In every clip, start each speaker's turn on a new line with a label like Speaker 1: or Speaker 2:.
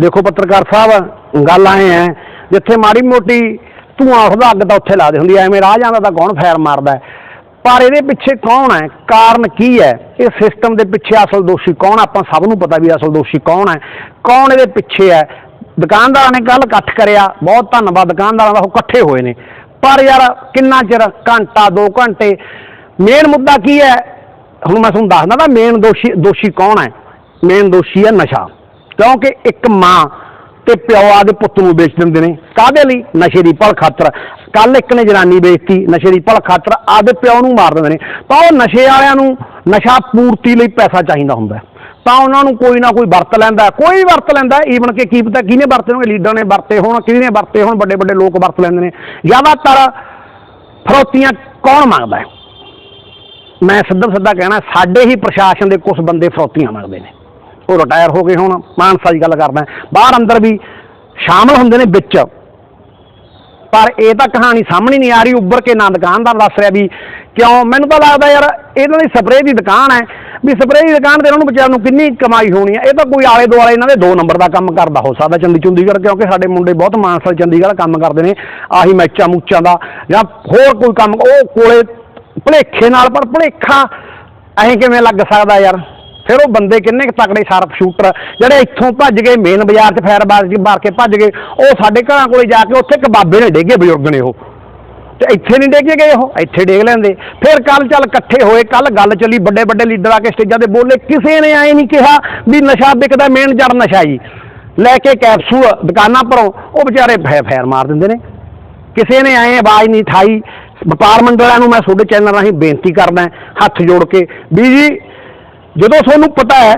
Speaker 1: ਦੇਖੋ ਪੱਤਰਕਾਰ ਸਾਹਿਬ, ਗੱਲ ਆਏ ਹੈ ਜਿੱਥੇ ਮਾੜੀ ਮੋਟੀ ਧੂਆਂ ਉਹਦਾ ਅੱਗ ਤਾਂ ਉੱਥੇ ਲਾ ਦੇ ਹੁੰਦੀ ਐ ਐਵੇਂ ਰਾਹ ਜਾਂਦਾ ਤਾਂ ਕੌਣ ਫੈਰ ਮਾਰਦਾ ਪਰ ਇਹਦੇ ਪਿੱਛੇ ਕੌਣ ਹੈ ਕਾਰਨ ਕੀ ਹੈ ਇਹ ਸਿਸਟਮ ਦੇ ਪਿੱਛੇ ਅਸਲ ਦੋਸ਼ੀ ਕੌਣ ਆਪਾਂ ਸਭ ਨੂੰ ਪਤਾ ਵੀ ਅਸਲ ਦੋਸ਼ੀ ਕੌਣ ਹੈ ਕੌਣ ਇਹਦੇ ਪਿੱਛੇ ਹੈ ਦੁਕਾਨਦਾਰਾਂ ਨੇ ਕੱਲ ਇਕੱਠ ਕਰਿਆ, ਬਹੁਤ ਧੰਨਵਾਦ, ਦੁਕਾਨਦਾਰਾਂ ਦਾ ਉਹ ਇਕੱਠੇ ਹੋਏ ਨੇ। ਪਰ ਯਾਰ ਕਿੰਨਾ ਚਿਰ? ਘੰਟਾ 2 ਘੰਟੇ। ਮੇਨ ਮੁੱਦਾ ਕੀ ਹੈ ਹੁਣ ਮੈਂ ਤੁਹਾਨੂੰ ਦੱਸਦਾ ਨਾ ਮੇਨ ਦੋਸ਼ੀ ਦੋਸ਼ੀ ਕੌਣ ਹੈ ਮੇਨ ਦੋਸ਼ੀ ਹੈ ਨਸ਼ਾ। ਕਿਉਂਕਿ ਇੱਕ ਮਾਂ ਤੇ ਪਿਓ ਆਦੇ ਪੁੱਤ ਨੂੰ ਵੇਚ ਦਿੰਦੇ ਨੇ। ਕਾਹਦੇ ਲਈ? ਨਸ਼ੇ ਦੀ ਭਲ ਖਾਤਰ। ਕੱਲ ਇੱਕ ਨੇ ਜਨਾਨੀ ਵੇਚਤੀ, ਨਸ਼ੇ ਦੀ ਭਲ ਖਾਤਰ ਆਦੇ ਪਿਓ ਨੂੰ ਮਾਰ ਦਿੰਦੇ ਨੇ। ਤਾਂ ਉਹ ਨਸ਼ੇ ਵਾਲਿਆਂ ਨੂੰ ਨਸ਼ਾ ਪੂਰਤੀ ਲਈ ਪੈਸਾ ਚਾਹੀਦਾ ਹੁੰਦਾ ਤਾਂ ਉਹਨਾਂ ਨੂੰ ਕੋਈ ਨਾ ਕੋਈ ਵਰਤ ਲੈਂਦਾ ਕੋਈ ਵਰਤ ਲੈਂਦਾ ਈਵਨ ਕਿ ਕੀ ਪਤਾ ਕਿਹਨੇ ਵਰਤੇ ਹੋਣਗੇ, ਲੀਡਰ ਨੇ ਵਰਤੇ ਹੋਣ, ਕਿਹਨੇ ਵਰਤੇ ਹੋਣ, ਵੱਡੇ ਵੱਡੇ ਲੋਕ ਵਰਤ ਲੈਂਦੇ ਨੇ। ਜ਼ਿਆਦਾਤਰ ਫਰੋਤੀਆਂ ਕੌਣ ਮੰਗਦਾ ਮੈਂ ਸਿੱਧਾ ਸਿੱਧਾ ਕਹਿਣਾ, ਸਾਡੇ ਹੀ ਪ੍ਰਸ਼ਾਸਨ ਦੇ ਕੁਝ ਬੰਦੇ ਫਰੋਤੀਆਂ ਮੰਗਦੇ ਨੇ। ਉਹ ਰਿਟਾਇਰ ਹੋ ਗਏ ਹੁਣ, ਮਾਨਸਾ ਦੀ ਗੱਲ ਕਰਦਾ ਬਾਹਰ ਅੰਦਰ ਵੀ ਸ਼ਾਮਲ ਹੁੰਦੇ ਨੇ ਵਿੱਚ। ਪਰ ਇਹ ਤਾਂ ਕਹਾਣੀ ਸਾਹਮਣੇ ਨਹੀਂ ਆ ਰਹੀ, ਉੱਭਰ ਕੇ ਨਾ ਦੁਕਾਨਦਾਰ ਦੱਸ ਰਿਹਾ ਵੀ ਕਿਉਂ? ਮੈਨੂੰ ਤਾਂ ਲੱਗਦਾ ਯਾਰ, ਇਹਨਾਂ ਦੀ ਸਪਰੇਅ ਦੀ ਦੁਕਾਨ ਹੈ। ਵੀ ਸਪਰੇਅ ਦੀ ਦੁਕਾਨ ਤੇ ਇਹਨਾਂ ਨੂੰ ਵਿਚਾਰ ਨੂੰ ਕਿੰਨੀ ਕਮਾਈ ਹੋਣੀ ਹੈ। ਇਹ ਤਾਂ ਕੋਈ ਆਲੇ ਦੁਆਲੇ ਇਹਨਾਂ ਦੇ ਦੋ ਨੰਬਰ ਦਾ ਕੰਮ ਕਰਦਾ, ਹੋ ਸਕਦਾ ਚੰਡੀ ਚੰਡੀਗੜ੍ਹ, ਕਿਉਂਕਿ ਸਾਡੇ ਮੁੰਡੇ ਬਹੁਤ ਮਾਨਸਾ ਚੰਡੀਗੜ੍ਹ ਕੰਮ ਕਰਦੇ ਨੇ। ਆਹੀ ਮੈਚਾਂ ਮੂਚਾਂ ਦਾ, ਜਾਂ ਹੋਰ ਕੋਈ ਕੰਮ, ਉਹ ਕੋਲੇ ਭਲੇਖੇ ਨਾਲ, ਪਰ ਭਲੇਖਾ ਐਂ ਕਿਵੇਂ ਲੱਗ ਸਕਦਾ ਯਾਰ? ਫਿਰ ਉਹ ਬੰਦੇ ਕਿੰਨੇ ਕੁ ਤਕੜੇ ਸ਼ਾਰਪ ਸ਼ੂਟਰ ਜਿਹੜੇ ਇੱਥੋਂ ਭੱਜ ਗਏ ਮੇਨ ਬਾਜ਼ਾਰ 'ਚ ਫਾਇਰ ਬਾਜ਼ ਮਾਰ ਕੇ ਭੱਜ ਗਏ। ਉਹ ਸਾਡੇ ਘਰਾਂ ਕੋਲੇ ਜਾ ਕੇ ਉੱਥੇ ਇੱਕ ਬਾਬੇ ਨੇ ਡੇਗੇ ਬਜ਼ੁਰਗ ਨੇ ਉਹ। ਤੇ ਇੱਥੇ ਨਹੀਂ ਡੇਗੇ ਗਏ ਉਹ, ਇੱਥੇ ਡੇਗ ਲੈਂਦੇ। ਫਿਰ ਕੱਲ ਚੱਲ ਇਕੱਠੇ ਹੋਏ ਕੱਲ ਗੱਲ ਚੱਲੀ ਵੱਡੇ ਵੱਡੇ ਲੀਡਰ ਆ ਕੇ ਸਟੇਜਾਂ ਤੇ ਬੋਲੇ, ਕਿਸੇ ਨੇ ਐ ਨਹੀਂ ਕਿਹਾ ਵੀ ਨਸ਼ਾ ਵਿਕਦਾ ਮੇਨ ਜੜ ਨਸ਼ਾ ਜੀ। ਲੈ ਕੇ ਕੈਪਸੂਲ ਦੁਕਾਨਾਂ ਪਰੋਂ ਉਹ ਵਿਚਾਰੇ ਫੈ, ਫੈਰ ਮਾਰ ਦਿੰਦੇ ਨੇ। ਕਿਸੇ ਨੇ ਐ ਆਵਾਜ਼ ਨਹੀਂ ਠਾਈ, ਵਪਾਰ ਮੰਡਲਾਂ ਨੂੰ ਮੈਂ ਤੁਹਾਡੇ ਚੈਨਲ ਰਾਹੀਂ ਬੇਨਤੀ ਕਰਦਾ, ਹੱਥ ਜੋੜ ਕੇ। ਵੀ ਜੀ ਜਦੋਂ ਤੁਹਾਨੂੰ ਪਤਾ ਹੈ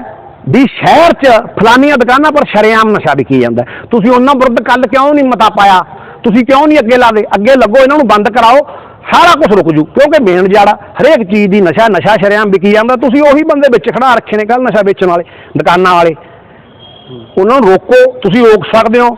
Speaker 1: ਵੀ ਸ਼ਹਿਰ 'ਚ ਫਲਾਨੀਆਂ ਦੁਕਾਨਾਂ ਪਰ ਸ਼ਰੇਆਮ ਨਸ਼ਾ ਵਿਕੀ ਜਾਂਦਾ ਤੁਸੀਂ ਉਹਨਾਂ ਵਿਰੁੱਧ ਕੱਲ ਕਿਉਂ ਨਹੀਂ ਮਤਾ ਪਾਇਆ? ਤੁਸੀਂ ਕਿਉਂ ਨਹੀਂ ਅੱਗੇ ਲਾਦੇ? ਅੱਗੇ ਲੱਗੋ, ਇਹਨਾਂ ਨੂੰ ਬੰਦ ਕਰਾਓ। ਸਾਰਾ ਕੁਝ ਰੁਕ ਜੂ, ਕਿਉਂਕਿ ਮੇਨ ਜਾੜਾ ਹਰੇਕ ਚੀਜ਼ ਦੀ ਨਸ਼ਾ ਨਸ਼ਾ ਸ਼ਰੇਆਮ ਵਿਕੀ ਜਾਂਦਾ। ਤੁਸੀਂ ਉਹੀ ਬੰਦੇ ਵਿੱਚ ਖੜਾ ਰੱਖੇ ਨੇ ਕੱਲ ਨਸ਼ਾ ਵੇਚਣ ਵਾਲੇ, ਦੁਕਾਨਾਂ ਵਾਲੇ। ਉਹਨਾਂ ਨੂੰ ਰੋਕੋ, ਤੁਸੀਂ ਰੋਕ ਸਕਦੇ ਹੋ।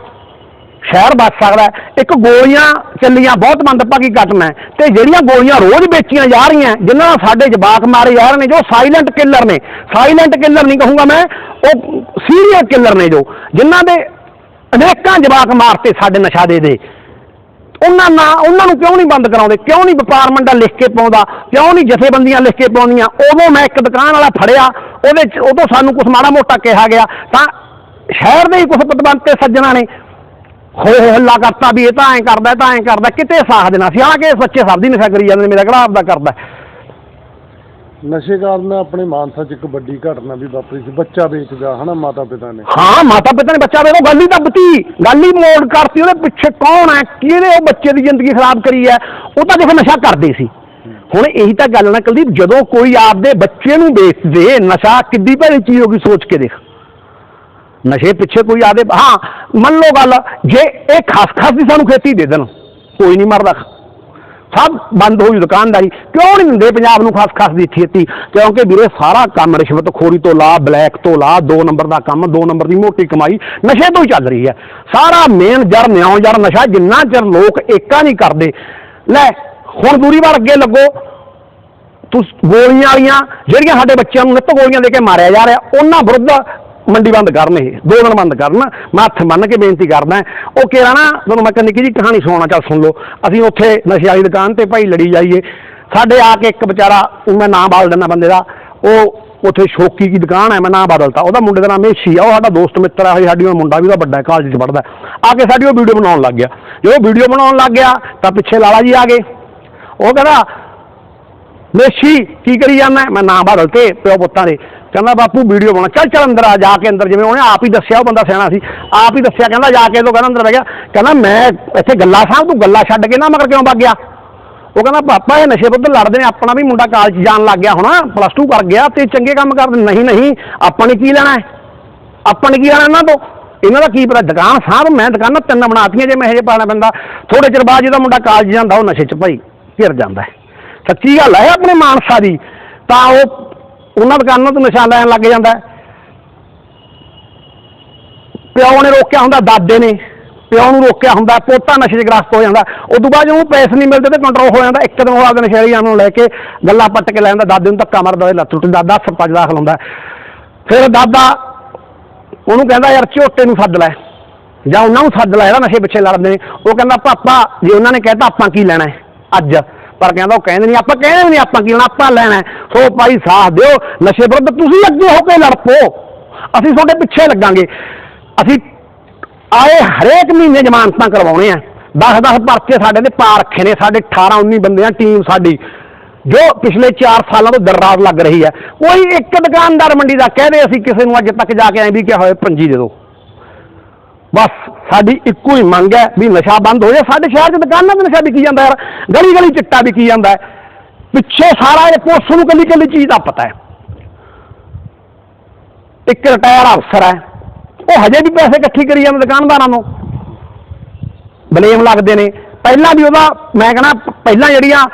Speaker 1: ਸ਼ਹਿਰ ਬਚ ਸਕਦਾ ਇੱਕ ਗੋਲੀਆਂ ਚੱਲੀਆਂ, ਬਹੁਤ ਮੰਦਭਾਗੀ ਘਟਨਾ ਹੈ। ਤੇ ਜਿਹੜੀਆਂ ਗੋਲੀਆਂ ਰੋਜ਼ ਵੇਚੀਆਂ ਜਾ ਰਹੀਆਂ ਜਿਨ੍ਹਾਂ ਨਾਲ ਸਾਡੇ ਜਵਾਕ ਮਾਰੇ ਜਾ ਰਹੇ ਨੇ, ਜੋ ਸਾਇਲੈਂਟ ਕਿਲਰ ਨੇ। ਸਾਇਲੈਂਟ ਕਿਲਰ ਨਹੀਂ ਕਹੂੰਗਾ ਮੈਂ, ਉਹ ਸੀਰੀਅਲ ਕਿਲਰ ਨੇ ਜੋ, ਜਿਨ੍ਹਾਂ ਦੇ ਅਨੇਕਾਂ ਜਵਾਕ ਮਾਰਤੇ ਸਾਡੇ ਨਸ਼ਾ ਦੇ ਦੇ। ਉਹਨਾਂ ਨਾਲ ਉਹਨਾਂ ਨੂੰ ਕਿਉਂ ਨਹੀਂ ਬੰਦ ਕਰਾਉਂਦੇ? ਕਿਉਂ ਨਹੀਂ ਵਪਾਰ ਮੰਡਲ ਲਿਖ ਕੇ ਪਾਉਂਦਾ? ਕਿਉਂ ਨਹੀਂ ਜਥੇਬੰਦੀਆਂ ਲਿਖ ਕੇ ਪਾਉਂਦੀਆਂ? ਉਦੋਂ ਮੈਂ ਇੱਕ ਦੁਕਾਨ ਵਾਲਾ ਫੜਿਆ, ਉਹਦੇ ਚ, ਉਦੋਂ ਸਾਨੂੰ ਕੁਝ ਮਾੜਾ ਮੋਟਾ ਕਿਹਾ ਗਿਆ। ਤਾਂ ਸ਼ਹਿਰ ਦੇ ਹੀ ਕੁਝ ਪਤਵੰਤੇ ਸੱਜਣਾ ਨੇ। ਹੋ ਹੋ ਹੱਲਾ ਕਰਤਾ ਵੀ ਇਹ ਤਾਂ ਐਂ ਕਰਦਾ ਤਾਂ ਐਂ ਕਰਦਾ ਕਿਤੇ ਸਾਥ ਦੇਣਾ ਸੀ। ਹਾਲਾਂਕਿ ਇਹ ਸੱਚੇ ਸਭ ਦੀ ਨਸ਼ਾ ਕਰੀ ਜਾਂਦੇ ਨੇ ਮੇਰਾ ਕਿਹੜਾ ਆਪਦਾ ਕਰਦਾ
Speaker 2: ਨਸ਼ੇ ਕਾਰਨ ਆਪਣੇ ਮਾਨਸਾ 'ਚ ਇੱਕ ਵੱਡੀ ਘਟਨਾ ਵੀ ਵਾਪਰੀ ਸੀ ਬੱਚਾ ਵੇਚਦਾ ਹਨਾ ਮਾਤਾ ਪਿਤਾ ਨੇ।
Speaker 1: ਹਾਂ ਮਾਤਾ ਪਿਤਾ ਨੇ ਬੱਚਾ ਵੇਖੋ ਗੱਲ ਹੀ ਦੱਬਤੀ। ਗੱਲ ਹੀ ਮੋੜ ਕਰਤੀ ਉਹਦੇ ਪਿੱਛੇ ਕੌਣ ਹੈ? ਕਿਹਨੇ ਉਹ ਬੱਚੇ ਦੀ ਜ਼ਿੰਦਗੀ ਖਰਾਬ ਕਰੀ ਹੈ? ਉਹ ਤਾਂ ਦੇਖੋ ਨਸ਼ਾ ਕਰਦੇ ਸੀ। ਹੁਣ ਇਹੀ ਤਾਂ ਗੱਲ ਨਾ ਕੁਲਦੀਪ ਜਦੋਂ ਕੋਈ ਆਪਦੇ ਬੱਚੇ ਨੂੰ ਵੇਚ ਦੇ ਨਸ਼ਾ ਕਿੱਡੀ ਭੈੜੀ ਚੀਜ਼ ਹੋਗੀ ਸੋਚ ਕੇ ਦੇਖ। ਨਸ਼ੇ ਪਿੱਛੇ ਕੋਈ ਆਦੇ, ਹਾਂ, ਮੰਨ ਲਓ ਗੱਲ, ਜੇ ਇਹ ਖਸ ਖਸ ਦੀ ਸਾਨੂੰ ਖੇਤੀ ਦੇ ਦੇਣ, ਕੋਈ ਨਹੀਂ ਮਰਦਾ। ਸਭ ਬੰਦ ਹੋ ਦੁਕਾਨਦਾਰੀ, ਕਿਉਂ ਨਹੀਂ ਦਿੰਦੇ ਪੰਜਾਬ ਨੂੰ ਖਾਸ ਖਾਸ ਦੀ ਖੇਤੀ? ਕਿਉਂਕਿ ਵੀਰੇ ਸਾਰਾ ਕੰਮ ਰਿਸ਼ਵਤ ਖੋਰੀ ਤੋਂ ਲਾ, ਬਲੈਕ ਤੋਂ ਲਾ, ਦੋ ਨੰਬਰ ਦਾ ਕੰਮ, ਦੋ ਨੰਬਰ ਦੀ ਮੋਟੀ ਕਮਾਈ, ਨਸ਼ੇ ਤੋਂ ਹੀ ਚੱਲ ਰਹੀ ਹੈ। ਸਾਰਾ ਮੇਨ ਜਰ ਨਿਉ ਜਰ ਨਸ਼ਾ ਜਿੰਨਾ ਚਿਰ ਲੋਕ ਏਕਾ ਨਹੀਂ ਕਰਦੇ। ਲੈ, ਹੁਣ ਦੂਰੀ ਵਾਰ ਅੱਗੇ ਲੱਗੋ। ਤੁਸ, ਗੋਲੀਆਂ ਵਾਲੀਆਂ, ਜਿਹੜੀਆਂ ਸਾਡੇ ਬੱਚਿਆਂ ਨੂੰ ਨਿੱਤ ਗੋਲੀਆਂ ਦੇ ਕੇ ਮਾਰਿਆ ਜਾ ਰਿਹਾ, ਉਹਨਾਂ ਵਿਰੁੱਧ ਮੰਡੀ ਬੰਦ ਕਰਨ ਇਹ, ਦੋ ਦਿਨ ਬੰਦ ਕਰਨ, ਮੈਂ ਹੱਥ ਮੰਨ ਕੇ ਬੇਨਤੀ ਕਰਦਾ ਉਹ ਕਿਹਾ ਨਾ, ਤੁਹਾਨੂੰ ਮੈਂ ਇੱਕ ਨਿੱਕੀ ਜੀ ਕਹਾਣੀ ਸੁਣਾਉਣਾ, ਚੱਲ ਸੁਣ ਲਓ। ਅਸੀਂ ਉੱਥੇ ਨਸ਼ੇ ਵਾਲੀ ਦੁਕਾਨ ਤੇ ਭਾਈ ਲੜੀ ਜਾਈਏ। ਸਾਡੇ ਆ ਕੇ ਇੱਕ ਵਿਚਾਰਾ, ਉਹ ਮੈਂ ਨਾਂ ਬਦਲ ਦਿੰਦਾ ਬੰਦੇ ਦਾ, ਉਹ ਉੱਥੇ ਸ਼ੋਕੀ ਦੀ ਦੁਕਾਨ ਹੈ, ਮੈਂ ਨਾਂ ਬਦਲਤਾ। ਉਹਦਾ ਮੁੰਡੇ ਦਾ ਨਾਮ ਮੇਸ਼ੀ ਆ, ਉਹ ਸਾਡਾ ਦੋਸਤ ਮਿੱਤਰ ਆ ਸਾਡੀ ਉਹ ਮੁੰਡਾ ਵੀ ਉਹਦਾ ਵੱਡਾ ਕਾਲਜ 'ਚ ਪੜ੍ਹਦਾ। ਆ ਕੇ ਸਾਡੀ ਉਹ ਵੀਡੀਓ ਬਣਾਉਣ ਲੱਗ ਗਿਆ। ਜਦੋਂ ਵੀਡੀਓ ਬਣਾਉਣ ਲੱਗ ਗਿਆ, ਤਾਂ ਪਿੱਛੇ ਲਾਲਾ ਜੀ ਆ ਗਏ। ਉਹ ਕਹਿੰਦਾ, ਮੇਸ਼ੀ, ਕੀ ਕਰੀ ਜਾਂਦਾ? ਮੈਂ ਨਾਂ ਬਦਲ ਤੇ ਪਿਓ ਪੁੱਤਾਂ ਦੇ। ਕਹਿੰਦਾ ਬਾਪੂ ਵੀਡੀਓ ਬਣਾ ਚੱਲ ਚੱਲ ਅੰਦਰ ਆ, ਜਾ ਕੇ ਅੰਦਰ। ਜਿਵੇਂ ਉਹਨੇ ਆਪ ਹੀ ਦੱਸਿਆ, ਉਹ ਬੰਦਾ ਸਿਆਣਾ ਸੀ। ਆਪ ਹੀ ਦੱਸਿਆ, ਕਹਿੰਦਾ ਜਾ ਕੇ ਤੋਂ ਕਹਿੰਦਾ ਅੰਦਰ ਬਹਿ ਗਿਆ। ਕਹਿੰਦਾ, ਮੈਂ ਇੱਥੇ ਗੱਲਾਂ ਸਾਂ ਤੂੰ ਗੱਲਾਂ ਛੱਡ ਕੇ ਨਾ ਮਗਰ ਕਿਉਂ ਵਗ ਗਿਆ? ਉਹ ਕਹਿੰਦਾ, ਪਾਪਾ, ਇਹ ਨਸ਼ੇ ਬੁੱਧ ਲੜਦੇ ਨੇ, ਆਪਣਾ ਵੀ ਮੁੰਡਾ ਕਾਲਜ ਜਾਣ ਲੱਗ ਗਿਆ ਹੋਣਾ ਪਲੱਸ 2 ਕਰ ਗਿਆ ਤੇ ਚੰਗੇ ਕੰਮ ਕਰ, ਨਹੀਂ ਨਹੀਂ, ਆਪਾਂ ਨੇ ਕੀ ਲੈਣਾ ਹੈ? ਆਪਾਂ ਨੇ ਕੀ ਲੈਣਾ ਇਹਨਾਂ ਤੋਂ? ਇਹਨਾਂ ਦਾ ਕੀ ਪਤਾ, ਦੁਕਾਨ ਸਾਹਿਬ ਮੈਂ ਦੁਕਾਨਾਂ ਤਿੰਨ ਬਣਾਤੀਆਂ ਜੇ ਮੈਂ ਇਹ ਜੇ ਪਾਣਾ ਪੈਂਦਾ। ਥੋੜੇ ਚਿਰ ਬਾਅਦ ਜਿਹਦਾ ਮੁੰਡਾ ਕਾਲਜ ਜਾਂਦਾ, ਉਹ ਨਸ਼ੇ 'ਚ ਭਾਈ ਘਿਰ ਜਾਂਦਾ ਸੱਚੀ ਗੱਲ ਹੈ ਆਪਣੇ ਮਾਨਸਾ ਦੀ। ਤਾਂ ਉਹ ਉਹਨਾਂ ਦੁਕਾਨਾਂ ਤੋਂ ਨਸ਼ਾ ਲੈਣ ਲੱਗ ਜਾਂਦਾ। ਪਿਓ ਨੇ ਰੋਕਿਆ ਹੁੰਦਾ, ਦਾਦੇ ਨੇ। ਪਿਓ ਨੂੰ ਰੋਕਿਆ ਹੁੰਦਾ, ਪੋਤਾ ਨਸ਼ੇ 'ਚ ਗ੍ਰਸਤ ਹੋ ਜਾਂਦਾ। ਉਦੋਂ ਬਾਅਦ ਉਹਨੂੰ ਪੈਸੇ ਨਹੀਂ ਮਿਲਦੇ ਤੇ ਕੰਟਰੋਲ ਹੋ ਜਾਂਦਾ। ਇੱਕ ਦਿਨ ਉਹ ਆਪਦੇ ਨਸ਼ੇੜੀਆਂ ਨੂੰ ਲੈ ਕੇ ਗੱਲਾਂ ਪੱਟ ਕੇ ਲੈ ਜਾਂਦਾ। ਦਾਦੇ ਨੂੰ ਧੱਕਾ ਮਾਰਦਾ ਉਹਦੇ ਲੱਤ ਟੁੱਟ ਦਾਦਾ ਸਰਪੰਚ ਦਾਖਲ ਹੁੰਦਾ। ਫਿਰ ਦਾਦਾ ਉਹਨੂੰ ਕਹਿੰਦਾ, ਯਾਰ, ਝੋਟੇ ਨੂੰ ਸੱਦ ਲੈ। ਜਾਂ ਉਹਨਾਂ ਨੂੰ ਸੱਦ ਲੈ, ਜਿਹੜਾ ਨਸ਼ੇ ਪਿੱਛੇ ਲੜਦੇ ਨੇ। ਉਹ ਕਹਿੰਦਾ, ਪਾਪਾ, ਜੇ ਉਹਨਾਂ ਨੇ ਕਹਿਤਾ, ਆਪਾਂ ਕੀ ਲੈਣਾ ਹੈ? ਅੱਜ। ਪਰ ਕਹਿੰਦਾ ਉਹ ਕਹਿੰਦੇ ਨਹੀਂ, ਆਪਾਂ ਕਹਿੰਦੇ ਵੀ ਨਹੀਂ, ਆਪਾਂ ਕੀ ਲੈਣਾ, ਆਪਾਂ ਲੈਣਾ ਸੋ ਭਾਈ ਸਾਥ ਦਿਓ, ਨਸ਼ੇ ਵਿਰੁੱਧ ਤੁਸੀਂ ਅੱਗੇ ਹੋ ਕੇ ਲੜ ਪੋ ਅਸੀਂ ਤੁਹਾਡੇ ਪਿੱਛੇ ਲੱਗਾਂਗੇ। ਅਸੀਂ ਆਏ ਹਰੇਕ ਮਹੀਨੇ ਜ਼ਮਾਨਤਾਂ ਕਰਵਾਉਣੇ ਆ। 10-10 ਪਰਚੇ ਸਾਡੇ ਤੇ ਪਾ ਰੱਖੇ ਨੇ, ਸਾਡੇ 18-19 ਬੰਦਿਆਂ, ਟੀਮ ਸਾਡੀ। ਜੋ ਪਿਛਲੇ 4 ਸਾਲਾਂ ਤੋਂ ਦਰਰਾਤ ਲੱਗ ਰਹੀ ਹੈ। ਕੋਈ ਇੱਕ ਦੁਕਾਨਦਾਰ ਮੰਡੀ ਦਾ ਕਹਦੇ ਅਸੀਂ ਕਿਸੇ ਨੂੰ ਅੱਜ ਤੱਕ ਜਾ ਕੇ ਐਂ ਵੀ ਕਿਹਾ ਹੋਏ ਪੰਜੀ ਦੇ ਦਿਓ। ਬਸ ਸਾਡੀ ਇੱਕੋ ਹੀ ਮੰਗ ਹੈ ਵੀ ਨਸ਼ਾ ਬੰਦ ਹੋ ਜਾਏ। ਸਾਡੇ ਸ਼ਹਿਰ 'ਚ ਦੁਕਾਨਾਂ ਤੇ ਨਸ਼ਾ ਵਿਕੀ ਜਾਂਦਾ ਯਾਰ। ਗਲੀ ਗਲੀ ਚਿੱਟਾ ਵਿਕੀ ਜਾਂਦਾ ਹੈ। ਪਿੱਛੇ ਸਾਰਾ ਇਹ ਪੁਲਿਸ ਨੂੰ ਕੱਲੀ ਕੱਲੀ ਚੀਜ਼ ਦਾ ਪਤਾ ਹੈ। ਇੱਕ ਰਿਟਾਇਰ ਅਫਸਰ ਹੈ। ਉਹ ਹਜੇ ਵੀ ਪੈਸੇ ਇਕੱਠੀ ਕਰੀ ਜਾਂਦਾ ਦੁਕਾਨਦਾਰਾਂ ਨੂੰ। ਬਲੇਮ ਲੱਗਦੇ ਨੇ। ਪਹਿਲਾਂ ਵੀ ਉਹਦਾ, ਮੈਂ ਕਹਿੰਦਾ, ਪਹਿਲਾਂ ਜਿਹੜੀਆਂ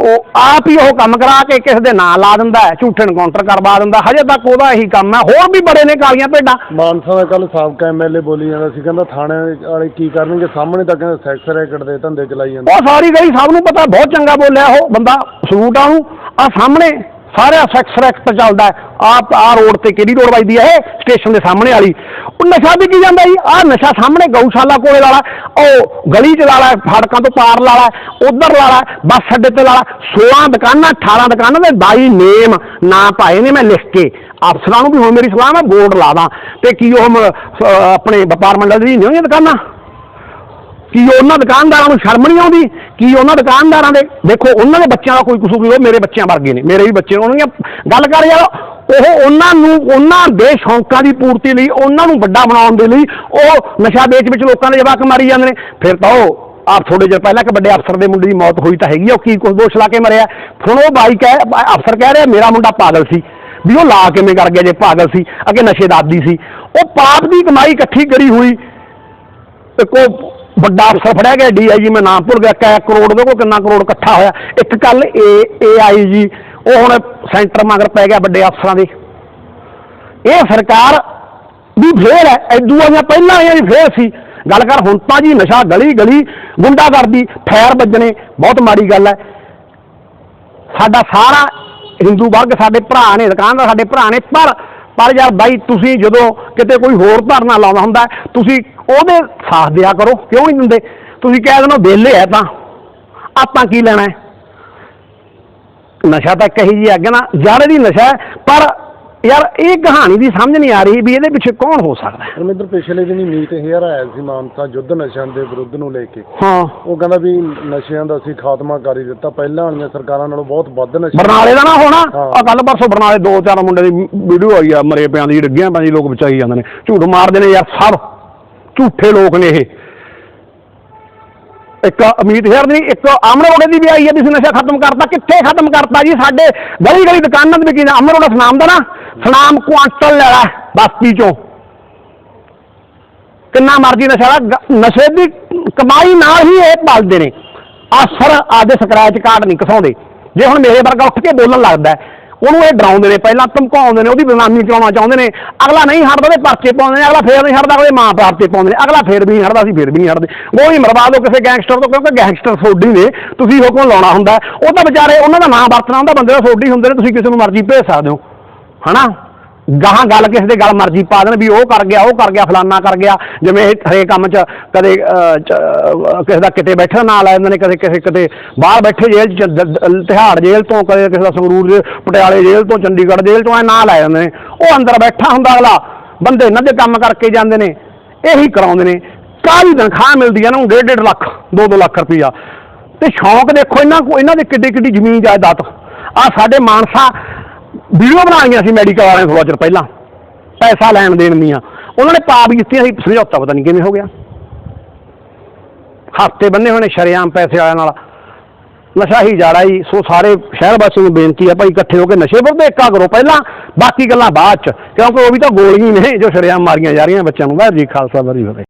Speaker 1: ਉਹ ਆਪ ਹੀ ਉਹ ਕੰਮ ਕਰਾ ਕੇ ਕਿਸੇ ਦੇ ਨਾਂ ਲਾ ਦਿੰਦਾ ਹੈ ਝੂਠੇ ਐਨਕਾਊਂਟਰ ਕਰਵਾ ਦਿੰਦਾ ਹਜੇ ਤੱਕ ਉਹਦਾ ਇਹੀ ਕੰਮ ਹੈ। ਹੋਰ ਵੀ ਬੜੇ ਨੇ ਕਾਲੀਆਂ ਭੇਡਾਂ।
Speaker 2: ਮਾਨਸਾ ਦਾ ਕੱਲ ਸਾਬਕਾ ਐਮਐਲਏ ਬੋਲੀ ਜਾਂਦਾ ਸੀ। ਕਹਿੰਦਾ ਥਾਣੇ ਵਾਲੇ ਕੀ ਕਰਨਗੇ? ਸਾਹਮਣੇ ਤਾਂ ਕਹਿੰਦਾ ਸੈਕਸ ਰੈਕਟ ਦੇ ਧੰਦੇ ਚਲਾਈ ਜਾਂਦੇ।
Speaker 1: ਉਹ ਸਾਰੀ ਗਈ ਸਭ ਨੂੰ ਪਤਾ ਬਹੁਤ ਚੰਗਾ ਬੋਲਿਆ ਉਹ ਬੰਦਾ। ਸਲੂਟ ਆ ਉਹਨੂੰ। ਆ ਸਾਹਮਣੇ ਸਾਰਾ ਸੈਕਸ ਰੈਕਟ ਚੱਲਦਾ ਆ ਆ ਰੋਡ ਤੇ ਕਿਹੜੀ ਰੋਡ ਵੱਜਦੀ ਹੈ? ਇਹ ਸਟੇਸ਼ਨ ਦੇ ਸਾਹਮਣੇ ਵਾਲੀ। ਉਹ ਨਸ਼ਾ ਵੀ ਕੀ ਜਾਂਦਾ ਜੀ? ਆ ਨਸ਼ਾ ਸਾਹਮਣੇ ਗਊਸ਼ਾਲਾ ਕੋਲੇ ਵਾਲਾ। ਉਹ ਗਲੀ ਚ ਲਾਲਾ ਫਾੜਕਾਂ ਤੋਂ ਪਾਰ ਲਾਲਾ ਉਧਰ ਲਾਲਾ ਬੱਸ ਅੱਡੇ ਤੇ ਲਾਲਾ 16 ਦੁਕਾਨਾਂ 18 ਦੁਕਾਨਾਂ ਦੇ ਬਾਈ ਨੇਮ, ਨਾਂ ਪਾਏ ਨੇ ਮੈਂ ਲਿਖ ਕੇ। ਅਫਸਰਾਂ ਨੂੰ ਵੀ ਹੁਣ ਮੇਰੀ ਸਲਾਹ ਮੈਂ ਬੋਰਡ ਲਾ ਦਾਂ। ਤੇ ਕੀ ਉਹ ਆਪਣੇ ਵਪਾਰ ਮੰਡਲ ਦੀ ਨਹੀਂ ਹੋਈਆਂ ਦੁਕਾਨਾਂ? ਕੀ ਉਹਨਾਂ ਦੁਕਾਨਦਾਰਾਂ ਨੂੰ ਸ਼ਰਮ ਨਹੀਂ ਆਉਂਦੀ? ਕੀ ਉਹਨਾਂ ਦੁਕਾਨਦਾਰਾਂ ਦੇ? ਦੇਖੋ, ਉਹਨਾਂ ਦੇ ਬੱਚਿਆਂ ਦਾ ਕੋਈ ਕਸੂਰ ਨਹੀਂ, ਉਹ ਮੇਰੇ ਬੱਚਿਆਂ ਵਰਗੇ ਨੇ, ਮੇਰੇ ਵੀ ਬੱਚੇ ਨੇ, ਉਹਨਾਂ ਦੀਆਂ ਗੱਲ ਕਰ ਯਾਰ, ਉਹ ਉਹਨਾਂ ਨੂੰ, ਉਹਨਾਂ ਦੇ ਸ਼ੌਂਕਾਂ ਦੀ ਪੂਰਤੀ ਲਈ, ਉਹਨਾਂ ਨੂੰ ਵੱਡਾ ਬਣਾਉਣ ਦੇ ਲਈ ਉਹ ਨਸ਼ਾ ਵੇਚ ਵਿੱਚ ਲੋਕਾਂ ਦੇ ਜਵਾਕ ਮਾਰੀ ਜਾਂਦੇ ਨੇ। ਫਿਰ ਤਾਂ ਉਹ ਆਪ ਥੋੜੇ ਜਿਹਾ ਪਹਿਲਾਂ ਕਿ ਵੱਡੇ ਅਫਸਰ ਦੇ ਮੁੰਡੇ ਦੀ ਮੌਤ ਹੋਈ ਤਾਂ ਹੈਗੀ ਆ, ਉਹ ਕੀ ਕੁਝ ਦੋਸ਼ ਲਾ ਕੇ ਮਰਿਆ। ਹੁਣ ਉਹ ਬਾਈ ਕਹਿ, ਅਫਸਰ ਕਹਿ ਰਿਹਾ, ਮੇਰਾ ਮੁੰਡਾ ਪਾਗਲ ਸੀ, ਵੀ ਉਹ ਲਾ ਕਿਵੇਂ ਕਰ ਗਿਆ ਜੇ ਪਾਗਲ ਸੀ, ਅੱਗੇ ਨਸ਼ੇ ਦਾਦੀ ਸੀ। ਉਹ ਪਾਪ ਦੀ ਕਮਾਈ ਇਕੱਠੀ ਕਰੀ ਹੋਈ, ਇੱਕ ਉਹ ਵੱਡਾ ਅਫਸਰ ਫੜਿਆ ਗਿਆ ਡੀਆਈਜੀ ਮੈਂ ਨਾਮ ਭੁੱਲ ਗਿਆ, ਕੈ ਕਰੋੜ ਦੇ ਕੋਲ ਕਿੰਨਾ ਕਰੋੜ ਇਕੱਠਾ ਹੋਇਆ। ਇੱਕ ਕੱਲ ਏ, ਏਆਈਜੀ, ਉਹ ਹੁਣ ਸੈਂਟਰ ਮਗਰ ਪੈ ਗਿਆ ਵੱਡੇ ਅਫਸਰਾਂ ਦੇ। ਇਹ ਸਰਕਾਰ ਵੀ ਫੇਰ ਹੈ, ਐਦੂ ਆਈਆਂ ਪਹਿਲਾਂ ਆਈਆਂ ਵੀ ਫੇਰ ਸੀ। ਗੱਲ ਕਰ, ਹੁਣ ਤਾਂ ਜੀ ਨਸ਼ਾ ਗਲੀ ਗਲੀ ਗੁੰਡਾਗਰਦੀ, ਫੈਰ ਵੱਜਣੇ, ਬਹੁਤ ਮਾੜੀ ਗੱਲ ਹੈ। ਸਾਡਾ ਸਾਰਾ ਹਿੰਦੂ ਵਰਗ, ਸਾਡੇ ਭਰਾ ਨੇ, ਦੁਕਾਨਦਾਰ ਸਾਡੇ ਭਰਾ ਨੇ, ਪਰ ਪਰ ਯਾਰ ਬਾਈ, ਤੁਸੀਂ ਜਦੋਂ ਕਿਤੇ ਕੋਈ ਹੋਰ ਧਰਨਾ ਲਾਉਂਦਾ ਹੁੰਦਾ, ਤੁਸੀਂ ਉਹਦੇ ਸਾਥ ਦਿਆ ਕਰੋ ਕਿਉਂ ਨਹੀਂ ਦਿੰਦੇ? ਤੁਸੀਂ ਕਹਿ ਦਿੰਦੇ ਹੋ ਵਿਹਲੇ ਹੈ ਤਾਂ। ਆਪਾਂ ਕੀ ਲੈਣਾ ਨਸ਼ਾ ਤਾਂ ਕਹੀ ਜੀ ਅੱਗੇ ਨਾ ਜੜ ਦੀ ਨਸ਼ਾ ਹੈ ਪਰ ਯਾਰ ਇਹ ਕਹਾਣੀ ਦੀ ਸਮਝ ਨਹੀਂ ਆ ਰਹੀ ਵੀ ਇਹਦੇ ਪਿੱਛੇ ਕੌਣ ਹੋ ਸਕਦਾ ਹੈ।
Speaker 2: ਰਮਿੰਦਰ ਪਿਛਲੇ ਦਿਨੀ ਮੀਤ ਹੇਅਰ ਆਇਆ ਸੀ ਮਾਨਸਾ ਯੁੱਧ ਨਸ਼ਿਆਂ ਦੇ ਵਿਰੁੱਧ ਨੂੰ ਲੈ ਕੇ।
Speaker 1: ਹਾਂ।
Speaker 2: ਉਹ ਕਹਿੰਦਾ ਵੀ ਨਸ਼ਿਆਂ ਦਾ ਅਸੀਂ ਖਾਤਮਾ ਕਰ ਹੀ ਦਿੱਤਾ। ਪਹਿਲਾਂ ਵਾਲੀਆਂ ਸਰਕਾਰਾਂ ਨਾਲੋਂ ਬਹੁਤ ਵੱਧ ਨਸ਼ੇ
Speaker 1: ਬਰਨਾਲੇ ਦਾ ਨਾ ਹੋਣਾ। ਆ ਕੱਲ ਪਰਸੋਂ ਬਰਨਾਲੇ ਦੋ ਚਾਰ ਮੁੰਡੇ ਦੀ ਵੀਡੀਓ ਆਈ ਆ ਮਰੇ ਪਿਆਂ ਦੀ ਡਿੱਗਿਆਂ ਪਆਂ ਦੀ ਲੋਕ ਬਚਾਈ ਜਾਂਦੇ ਨੇ। ਝੂਠ ਮਾਰਦੇ ਨੇ ਯਾਰ ਸਭ ਝੂਠੇ ਲੋਕ ਨੇ ਇਹ। ਇੱਕ ਅਮੀਤ ਸ਼ਹਿਰ ਦੀ ਇੱਕ ਅਮਰੋੜੇ ਦੀ ਵੀ ਆਈ ਹੈ ਵੀ ਨਸ਼ਾ ਖਤਮ ਕਰਤਾ। ਕਿੱਥੇ ਖਤਮ ਕਰਤਾ ਜੀ? ਸਾਡੇ ਗਲੀ ਗਲੀ ਦੁਕਾਨਾਂ ਤੇ ਵਿੱਚ ਅਮਰੋੜਾ ਸਨਾਮ ਦਾ ਨਾ? ਸਨਾਮ ਕੁਆਂਟਲ ਲੈ ਲੈ ਬਸਤੀ ਚੋਂ। ਕਿੰਨਾ ਮਰਜ਼ੀ ਨਸ਼ਾ ਨਸ਼ੇ ਦੀ ਕਮਾਈ ਨਾਲ ਹੀ ਇਹ ਪਾਲਦੇ ਨੇ। ਅਸਰ ਆਦੇ ਸਕ੍ਰੈਚ ਕਾਰਡ ਨਹੀਂ ਕਸਾਉਂਦੇ। ਜੇ ਹੁਣ ਮੇਰੇ ਵਰਗਾ ਉੱਠ ਕੇ ਬੋਲਣ ਲੱਗਦਾ ਉਹਨੂੰ ਇਹ ਡਰਾਉਂਦੇ ਨੇ, ਪਹਿਲਾਂ ਧਮਕਾਉਂਦੇ ਨੇ, ਉਹਦੀ ਬਦਨਾਮੀ ਕਰਾਉਣਾ ਚਾਹੁੰਦੇ ਨੇ। ਅਗਲਾ ਨਹੀਂ ਹਟਦਾ ਤੇ ਪਰਚੇ ਪਾਉਂਦੇ ਨੇ, ਅਗਲਾ ਫੇਰ ਨਹੀਂ ਹਟਦਾ, ਉਹਦੇ ਮਾਂ ਬਾਪ ਤੇ ਪਾਉਂਦੇ ਨੇ। ਅਗਲਾ ਫੇਰ ਵੀ ਨਹੀਂ ਹਟਦਾ, ਅਸੀਂ ਫੇਰ ਵੀ ਨਹੀਂ ਹਟਦੇ। ਉਹ ਹੀ ਮਰਵਾ ਦਿਓ ਕਿਸੇ ਗੈਂਗਸਟਰ ਤੋਂ, ਕਿਉਂਕਿ ਗੈਂਗਸਟਰ ਸੋਡੀ ਨੇ, ਤੁਸੀਂ ਹੁਕਮ ਲਾਉਣਾ ਹੁੰਦਾ। ਉਹ ਤਾਂ ਵਿਚਾਰੇ, ਉਹਨਾਂ ਦਾ ਨਾਂ ਵਰਤਣਾ ਹੁੰਦਾ, ਬੰਦੇ ਦਾ ਸੋਡੀ ਹੁੰਦੇ ਨੇ, ਤੁਸੀਂ ਕਿਸੇ ਨੂੰ ਮਰਜ਼ੀ ਭੇਜ ਸਕਦੇ ਹੋ। ਹਨਾ? ਗਾਹਾਂ ਗੱਲ ਕਿਸੇ ਦੇ ਗੱਲ ਮਰਜ਼ੀ ਪਾ ਦੇਣ ਵੀ ਉਹ ਕਰ ਗਿਆ, ਉਹ ਕਰ ਗਿਆ, ਫਲਾਨਾ ਕਰ ਗਿਆ। ਜਿਵੇਂ ਇਹ ਹਰੇਕ ਕੰਮ 'ਚ ਕਦੇ ਕਿਸੇ ਦਾ ਕਿਤੇ ਬੈਠਾ ਨਾਂ ਲੈ ਜਾਂਦੇ ਨੇ ਕਦੇ ਕਿਸੇ, ਕਿਤੇ ਬਾਹਰ ਬੈਠੇ ਜੇਲ੍ਹ 'ਚ ਤਿਹਾੜ ਜੇਲ੍ਹ ਤੋਂ, ਕਦੇ ਕਿਸੇ ਦਾ ਸੰਗਰੂਰ ਜੇ ਪਟਿਆਲੇ ਜੇਲ੍ਹ ਤੋਂ, ਚੰਡੀਗੜ੍ਹ ਜੇਲ੍ਹ ਤੋਂ ਐ ਨਾਂ ਲੈ ਜਾਂਦੇ ਨੇ। ਉਹ ਅੰਦਰ ਬੈਠਾ ਹੁੰਦਾ ਅਗਲਾ। ਬੰਦੇ ਇਹਨਾਂ ਦੇ ਕੰਮ ਕਰਕੇ ਜਾਂਦੇ ਨੇ, ਇਹੀ ਕਰਾਉਂਦੇ ਨੇ। ਕਾਹਦੀ ਤਨਖਾਹ ਮਿਲਦੀ ਹੈ ਇਹਨਾਂ ਨੂੰ ਡੇਢ ਡੇਢ ਲੱਖ 2-2 ਲੱਖ ਰੁਪਈਆ। ਤੇ ਸ਼ੌਂਕ ਦੇਖੋ, ਇਹਨਾਂ ਕੋ, ਇਹਨਾਂ ਦੇ ਕਿੱਡੀ ਕਿੱਡੀ ਜ਼ਮੀਨ ਜਾਇਦਾਦ। ਆ ਸਾਡੇ ਮਾਨਸਾ ਵੀਡੀਓ ਬਣਾਈਆਂ ਸੀ ਮੈਡੀਕਲ ਵਾਲਿਆਂ ਨੇ ਚਿਰ ਪਹਿਲਾਂ। ਪੈਸਾ ਲੈਣ ਦੇਣ ਦੀਆਂ। ਉਹਨਾਂ ਨੇ ਪਾ ਵੀ ਦਿੱਤੀਆਂ ਸੀ, ਸਮਝੌਤਾ ਪਤਾ ਨਹੀਂ ਕਿਵੇਂ ਹੋ ਗਿਆ। ਹਫ਼ਤੇ ਬੰਨੇ ਹੋਏ ਨੇ ਸ਼ਰੇਆਮ ਪੈਸੇ ਵਾਲਿਆਂ ਨਾਲ। ਨਸ਼ਾ ਹੀ ਜਾੜਾ ਹੀ, ਸੋ ਸਾਰੇ ਸ਼ਹਿਰ ਵਾਸੀਆਂ ਨੂੰ ਬੇਨਤੀ ਹੈ ਭਾਈ ਇਕੱਠੇ ਹੋ ਕੇ ਨਸ਼ੇ ਵਿਰੁੱਧ ਏਕਾ ਕਰੋ ਪਹਿਲਾਂ, ਬਾਕੀ ਗੱਲਾਂ ਬਾਅਦ ਚ। ਕਿਉਂਕਿ ਉਹ ਵੀ ਤਾਂ ਗੋਲੀਆਂ ਨੇ ਜੋ ਸ਼ਰੇਆਮ ਮਾਰੀਆਂ ਜਾ ਰਹੀਆਂ ਬੱਚਿਆਂ ਨੂੰ। ਵਾਹਿਗੁਰੂ ਜੀ ਖਾਲਸਾ, ਵਾਹਿਗੁਰੂ ਜੀ ਫਤਿਹ।